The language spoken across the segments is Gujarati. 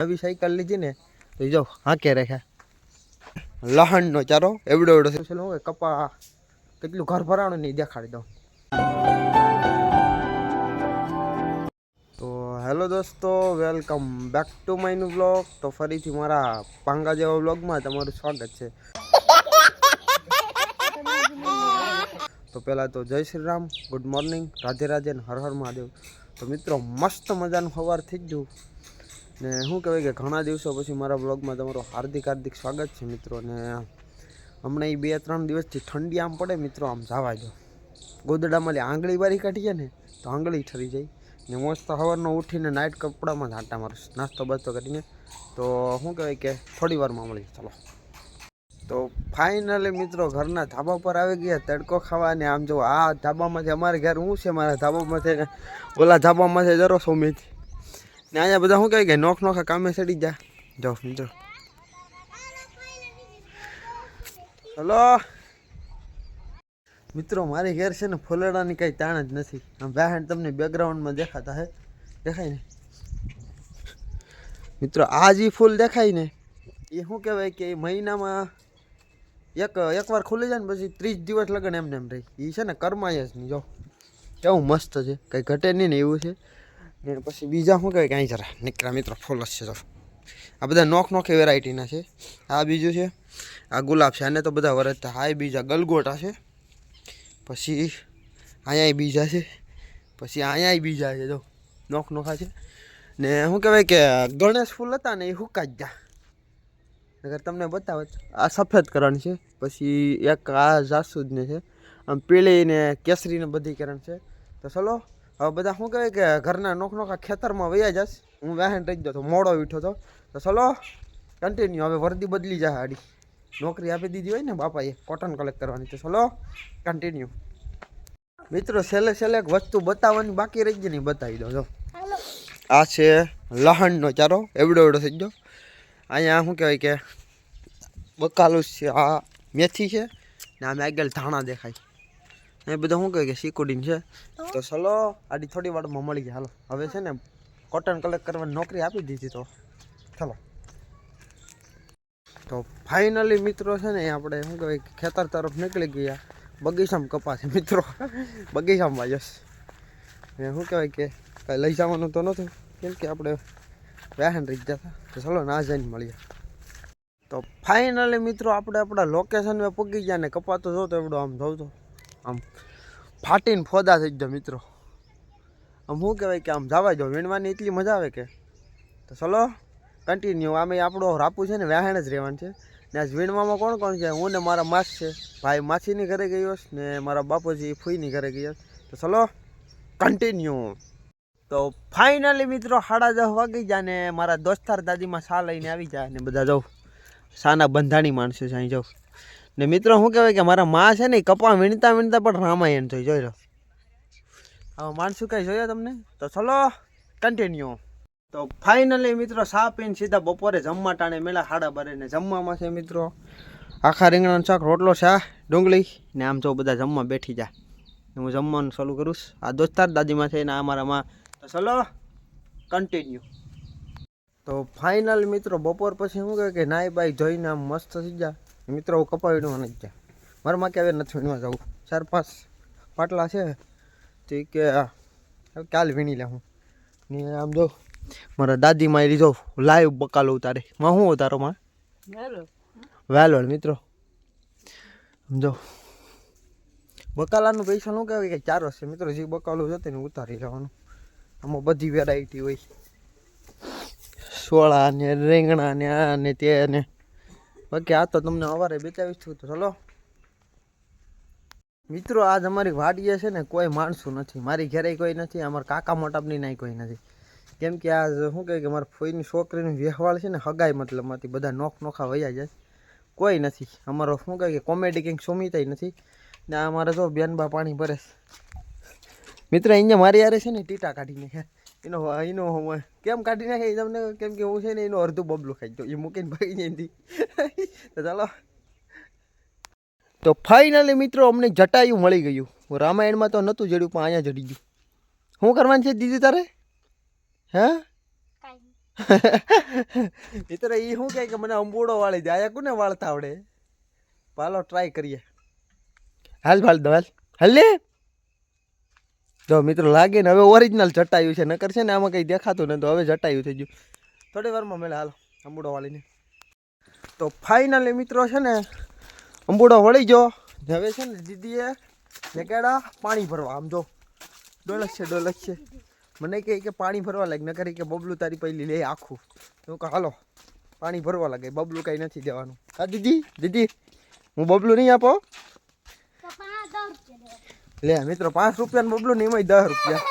નવી સાયકલ લીધી ને, તો જો હાંકે રાખ્યા. લહણનો ચારો, એવડો એવડો છે. કપા, કેટલું ઘર ભરાણું નહીં દેખાડી દઉં. તો હેલો દોસ્તો, welcome back to my new blog તો ફરીથી મારા પાંગા જેવા બ્લોગમાં તમારું સ્વાગત છે. તો પહેલાં તો જય શ્રી રામ, ગુડ મોર્નિંગ, રાધે રાધે ને હર હર મહાદેવ. તો મિત્રો, મસ્ત મજાનું સવાર થઈ ગયું. ને શું કહેવાય કે ઘણા દિવસો પછી મારા બ્લોગમાં તમારું હાર્દિક હાર્દિક સ્વાગત છે મિત્રો ને હમણાં એ બે ત્રણ દિવસથી ઠંડી આમ પડે મિત્રો, આમ જવા દો. ગોદડામાં આંગળી બારી કાઢીએ ને, તો આંગળી ઠરી જાય. ને મોસ્ત સવારનો ઉઠીને નાઇટ કપડામાં જ આટા મારું, નાસ્તો બાસ્તો કરીને. તો શું કહેવાય કે થોડી વારમાં મળી ચાલો. તો ફાઇનલી મિત્રો, ઘરના ધાબા પર આવી ગયા, તડકો ખાવા ને આમ જો આ ધાબામાંથી અમારે ઘર શું છે? મારા ધાબામાંથી ઓલા ધાબામાંથી જરો સોમેથી ને અહીંયા બધા શું કહે કે નોખ, નોખા કામે ચડી જા. જાઓ મિત્રો હલો? મિત્રો, મારી ઘેર છે ને ફૂલડાની કાંઈ તાણ જ નથી. આમ બહેન તમને બેકગ્રાઉન્ડમાં દેખાતા હે. દેખાય ને? મિત્રો, આ જે ફૂલ દેખાય ને. એ શું કહેવાય કે મહિનામાં એક એકવાર ખુલી જાય ને પછી ત્રીસ દિવસ લગન એમને એમ રહી. એ છે ને કરમાય જ નહીં જો કેવું મસ્ત છે. કંઈ ઘટે નહીં ને એવું છે. ને પછી બીજા શું કહેવાય કે અહીં જરા નીકળ્યા મિત્રો ફૂલ છે આ બધા નોખ નોખી વેરાયટીના છે. આ બીજું છે, આ ગુલાબ છે. આને તો બધા વરસતા. આ બીજા ગલગોટા છે. પછી અહીંયા બીજા છે. પછી અહીંયા બીજા છે જો. નોખ નોખા છે. ને શું કહેવાય કે ગણેશ ફૂલ હતા ને એ હુકા જ ગયા. અગર તમને બતાવો આ સફેદ કરણ છે. પછી એક આ જાસૂદને છે. આમ પીળી ને કેસરી બધી કરણ છે. તો ચલો હવે બધા શું કહેવાય કે ઘરના નોખ નોખા ખેતરમાં વયા જશે. હું વાહન રહી ગયો તો મોડો ઉઠ્યો હતો તો ચલો કન્ટિન્યુ હવે વર્દી બદલી જાય હાડી. નોકરી આપી દીધી હોય ને બાપાએ કોટન કલેક્ટ કરવાની. તો ચલો કન્ટિન્યુ મિત્રો છેલ્લે છેલ્લે એક વસ્તુ બતાવવાની બાકી રહી ગઈ નહીં બતાવી દો જો. આ છે લહણનો ચારો. એવડો એવડો થઈ ગયો. અહીંયા શું કહેવાય કે બકાલુસ છે. આ મેથી છે ને આમે આગળ ધાણા દેખાય. એ બધા શું કહેવાય કે સિક્યુરિટી છે? તો? ચલો આડી થોડી વારમાં મળી જાય હાલો હવે છે ને કોટન કલેક્ટ કરવાની નોકરી આપી દીધી તો. ચલો. તો ફાઇનલી મિત્રો છે ને આપણે શું કહેવાય ખેતર તરફ નીકળી ગયા. બગીચામાં કપાસ મિત્રો. બગીચામાં યસ. શું કહેવાય કે કાંઈ લઈ જવાનું તો નહોતું કેમ કે આપણે વાહન રહી જતા તો ચલો ના જઈને મળીએ. તો ફાઇનલી મિત્રો આપણે આપણા લોકેશન પગી ગયા ને કપાતો જો તો એવડો આમ જોઉં તો આમ ફાટીને ફોદા થઈ ગયો મિત્રો. આમ શું કહેવાય કે આમ જવા જો વીણવાની એટલી મજા આવે કે? તો ચલો કન્ટિન્યુ આમે આપણો રાપુ છે ને, વ્યાહાણ જ રહેવાનું છે. ને આજ વીણવામાં કોણ કોણ છે? હું ને મારા માસ છે. ભાઈ માસીની ઘરે ગયો ને મારા બાપુજી ફૂઈની ઘરે ગયો તો ચલો કન્ટિન્યુ તો ફાઇનલી મિત્રો સાડા દસ વાગી જાય ને મારા દોસ્તાર દાદીમાં સા લઈને આવી જાય ને બધા જાઉં. સાના બંધાણી માણસો છે, અહીં જાઉં. ને મિત્રો શું કહેવાય કે મારા માં છે ને કપા વીણતા વીણતા પણ રામાયણ થઈ જોઈ લો. હવે માણસું કાંઈ જોયા તમને? તો ચલો કન્ટિન્યુ તો ફાઇનલી મિત્રો સા પીને સીધા બપોરે જમવા ટાણે મેળા હાડા બારે ને જમવામાં છે મિત્રો. આખા રીંગણાનું શાક, રોટલો શા ડુંગળી ને આમ જો બધા જમવા બેઠી જા. હું જમવાનું ચાલુ કરું. આ દોસ્તાર દાદીમાં છે ને આ મારા માં. તો ચલો કન્ટિન્યુ તો ફાઇનલ મિત્રો બપોર પછી શું કહે કે નાઈ બાઈ જોઈને આમ મસ્ત થઈ જા. મિત્રો હું કપા વીણવા નથી જા મારા માં કે હવે નથી વીણવા જવું. ચાર પાંચ પાટલા છે. તો કે કાલ વીણી લે હું. ને આમ જો મારા દાદીમાં એ લીધો લાઈવ બકાલો ઉતારે. માં શું ઉતારો માં વેલોડ મિત્રો. સમજો બકાલાનું પૈસા શું કહેવાય કે ચાર છે મિત્રો જે બકાલો જતો ને ઉતારી લેવાનું. આમાં બધી વેરાયટી હોય. સોળા ને રીંગણા ને આ ને તે ને. બાકી આ તો તમને સવારે બેચાવીશ છું તો ચલો. મિત્રો, આજ અમારી વાડીએ છે ને કોઈ માણસું નથી. મારી ઘેરે કોઈ નથી, અમારા કાકા મોટાપની નાય કોઈ નથી. કેમ કે આ શું કહે કે મારા ફોઈની છોકરીનું વ્યવહાર છે ને હગાઈ મતલબમાંથી બધા નોખ નોખા વયા જાય. કોઈ નથી. અમારો શું કહે કે કોમેડી કંઈક સુમિતાય નથી. ને અમારે જો બેનબા પાણી ભરે. મિત્ર, અહીંયા મારી યારે છે ને ટીટા કાઢી નાખે એનો એનો હું કેમ કાઢી નાખે એ તમને? કેમ કે હું છે ને એનું અડધું બબલું ખાઈ જાઉં એ મૂકીને ભાગી એનથી. તો ચાલો. તો ફાઇનલી મિત્રો અમને જટાયું મળી ગયું. રામાયણમાં તો નહોતું જડ્યું, પણ અહીંયા જડી ગયું. શું કરવાનું છે દીદી તારે? હે? મિત્ર એ શું કહે કે મને અંબુડો વાળી દે? આયા કોને વાળતા આવડે? પાલો ટ્રાય કરીએ. હાલ ભાલ દો હાલ. હાલ લે. જો મિત્રો લાગે ને, હવે ઓરિજિનલ જટાયું છે, નકર છે ને આમાં કંઈ દેખાતું નથી, હવે જટાયું થઈ ગયું. થોડી વારમાં મેળે હાલો, અંબુડો વાળીને. તો ફાઇનલી મિત્રો છે ને, અંબુડો વળી ગયો. હવે છે ને દીદીએ જગાડા પાણી ભરવા, આમ જો. ડોલક છે ડોલક છે. મને કહે કે પાણી ભરવા લાગે ન કરી કે બબલું તારી પહેલી લે આખું. તો કહું, હાલો, પાણી ભરવા લાગે, બબલું કાંઈ નથી દેવાનું. હા, દીદી દીદી, હું બબલું નહીં આપો. લે મિત્રો પાંચ રૂપિયાનું બબલું ને એમાં દસ રૂપિયા.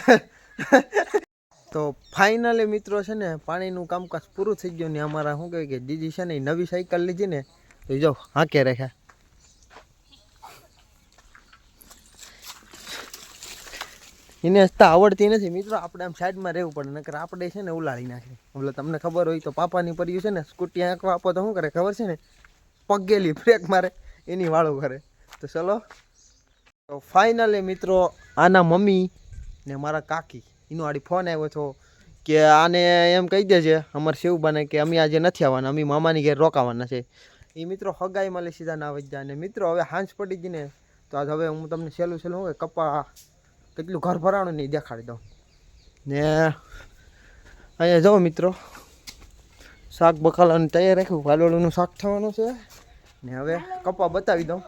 તો ફાઇનલી મિત્રો છે ને પાણીનું કામકાજ પૂરું થઈ ગયું ને અમારા શું કહેવાય કે દીદી છે ને નવી સાયકલ લીધી ને તો જો હાંકે રાખ્યા. એને હસતા આવડતી નથી મિત્રો આપણે આમ સાઈડમાં રહેવું પડે નકર આપણે છે ને ઉલાળી નાખે એટલે તમને ખબર હોય તો પાપાની પરિયું છે ને સ્કૂટી આંકવા આપો તો શું કરે ખબર છે ને પગેલી બ્રેક મારે. એની વાળું કરે તો ચલો. તો ફાઇનલી મિત્રો, આના મમ્મી ને મારા કાકી, એનો આડી ફોન આવ્યો હતો કે આને એમ કહી દેજે, અમારે શિવબાને કે અમે આજે નથી આવવાના, અમે મામાની ઘેર રોકાવાના છે. એ મિત્રો હગાઈ મળે સીધા ના વજ્યા અને મિત્રો હવે હાંસ પડી ગઈ ને, તો આજ હવે હું તમને સહેલું સહેલું હોય કપા કેટલું ઘર ભરાણું નહીં દેખાડી દઉં. ને અહીંયા જાઓ મિત્રો, શાક બકાલાનું તૈયાર રાખ્યું વાલોળનું શાક થવાનું છે. ને હવે કપા બતાવી દઉં.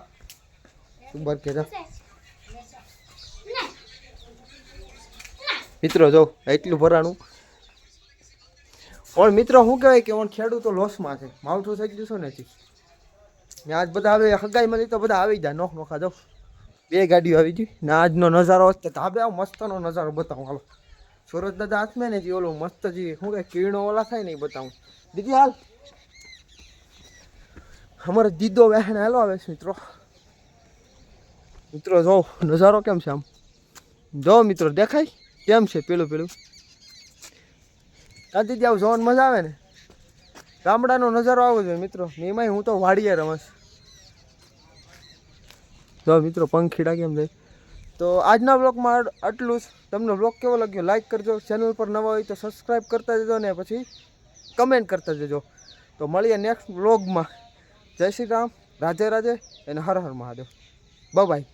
સુબર કે મિત્રો, જો, એટલું ભરાણું. પણ મિત્રો, શું કહેવાય કે ખેડૂતો લોસમાં છે. માવઠું થઈ ગયું છે ને આજ બધા હવે હગાઈમાંથી તો બધા આવી જાય. નોખ નોખા જાઓ બે ગાડીઓ આવી ગઈ. ને આજનો નજારો હશે ધાબે આવો મસ્તનો નજારો બતાવું. હાલો. સુરત દાદા હાથમાં ને જે ઓલું મસ્ત જે, શું કહે કિરણો ઓલા થાય ને એ બતાવું. દીદી હાલ. અમારો દીદો વહેણ હાલો આવે છે મિત્રો. મિત્રો, જો, નજારો કેમ છે આમ? જો, મિત્રો, દેખાય? કેમ છે પેલું પેલું? દીદી આવું જોવાની મજા આવે ને? ગામડાનો નજારો આવો જોઈએ મિત્રો. ને એમાંય હું તો વાડીએ રમશ. જો, મિત્રો, પંખીડા કેમ થાય તો આજના બ્લોગમાં આટલું જ. તમને બ્લોગ કેવો લાગ્યો લાઈક કરજો. ચેનલ પર નવા હોય તો સબસ્ક્રાઈબ કરતા જજો ને પછી કમેન્ટ કરતા જજો. તો મળીએ નેક્સ્ટ બ્લોગમાં જય શ્રી રામ. રાજે રાજે અને હર હર મહાદેવ. બાય